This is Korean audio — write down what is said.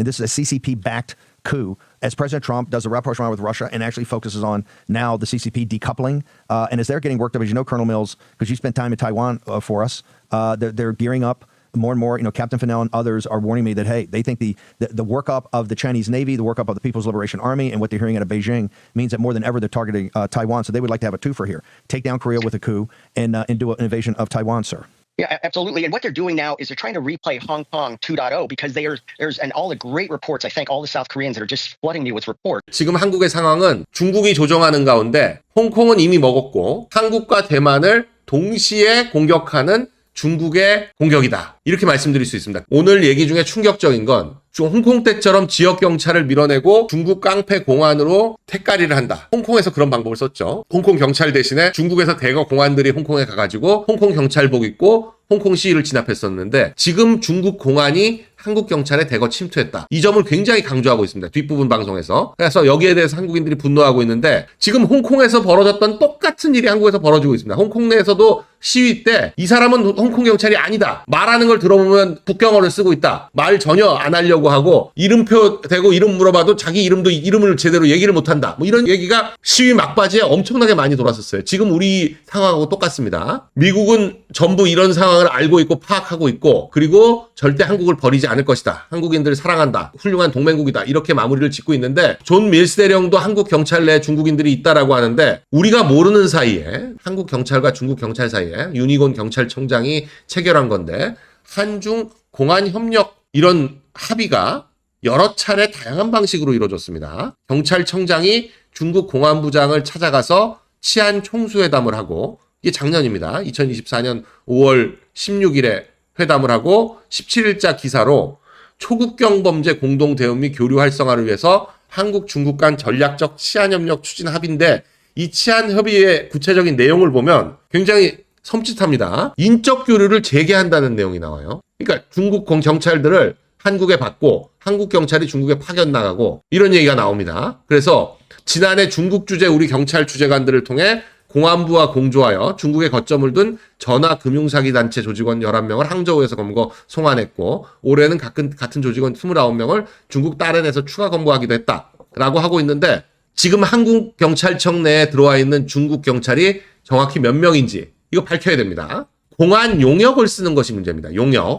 and this is a CCP backed coup. As President Trump does the rapprochement with Russia and actually focuses on now the CCP decoupling, uh, and as they're getting worked up, as you know, Colonel Mills, because you spent time in Taiwan uh, for us, uh, they're, they're gearing up more and more, you know, Captain Fennell and others are warning me that hey, they think the, the the workup of the Chinese Navy, the workup of the People's Liberation Army, and what they're hearing out of Beijing means that more than ever they're targeting uh, Taiwan. So they would like to have a twofer here: take down Korea with a coup and uh, and do an invasion of Taiwan, sir. Yeah, absolutely. And what they're doing now is they're trying to replay Hong Kong 2.0 because there's there's and all the great reports. I thank all the South Koreans that are just flooding me with reports. 지금 한국의 상황은 중국이 조정하는 가운데 홍콩은 이미 먹었고 한국과 대만을 동시에 공격하는 중국의 공격이다. 이렇게 말씀드릴 수 있습니다. 오늘 얘기 중에 충격적인 건 중- 홍콩 때처럼 지역 경찰을 밀어내고 중국 깡패 공안으로 택가리를 한다. 홍콩에서 그런 방법을 썼죠. 홍콩 경찰 대신에 중국에서 대거 공안들이 홍콩에 가가지고 홍콩 경찰복 입고 홍콩 시위를 진압했었는데 지금 중국 공안이 한국 경찰에 대거 침투했다. 이 점을 굉장히 강조하고 있습니다. 뒷부분 방송에서. 그래서 여기에 대해서 한국인들이 분노하고 있는데 지금 홍콩에서 벌어졌던 똑같은 일이 한국에서 벌어지고 있습니다. 홍콩 내에서도 시위 때 이 사람은 홍콩 경찰이 아니다. 말하는 걸 들어보면 국경어를 쓰고 있다. 말 전혀 안 하려고 하고 이름표 대고 이름 물어봐도 자기 이름도 이름을 제대로 얘기를 못 한다. 뭐 이런 얘기가 시위 막바지에 엄청나게 많이 돌았었어요. 지금 우리 상황하고 똑같습니다. 미국은 전부 이런 상황을 알고 있고 파악하고 있고 그리고 절대 한국을 버리지 않을 것이다. 한국인들을 사랑한다. 훌륭한 동맹국이다. 이렇게 마무리를 짓고 있는데 존 밀스 대령도 한국 경찰 내에 중국인들이 있다라고 하는데 우리가 모르는 사이에 한국 경찰과 중국 경찰 사이에 유니곤 경찰청장이 체결한 건데 한중 공안 협력 이런 합의가 여러 차례 다양한 방식으로 이루어졌습니다. 경찰청장이 중국 공안부장을 찾아가서 치안 총수회담을 하고 이게 작년입니다. 2024년 5월 16일에 회담을 하고 17일자 기사로 초국경 범죄 공동 대응 및 교류 활성화를 위해서 한국 중국 간 전략적 치안 협력 추진 합의인데 이 치안 협의의 구체적인 내용을 보면 굉장히 섬찟합니다. 인적 교류를 재개한다는 내용이 나와요. 그러니까 중국 공- 경찰들을 한국에 받고 한국 경찰이 중국에 파견 나가고 이런 얘기가 나옵니다. 그래서 지난해 중국 주재 우리 경찰 주재관들을 통해 공안부와 공조하여 중국에 거점을 둔 전화 금융사기 단체 조직원 11명을 항저우에서 검거 송환했고 올해는 같은, 같은 조직원 29명을 중국 다른에서 추가 검거하기도 했다라고 하고 있는데 지금 한국 경찰청 내에 들어와 있는 중국 경찰이 정확히 몇 명인지 이거 밝혀야 됩니다. 공안 용역을 쓰는 것이 문제입니다. 용역.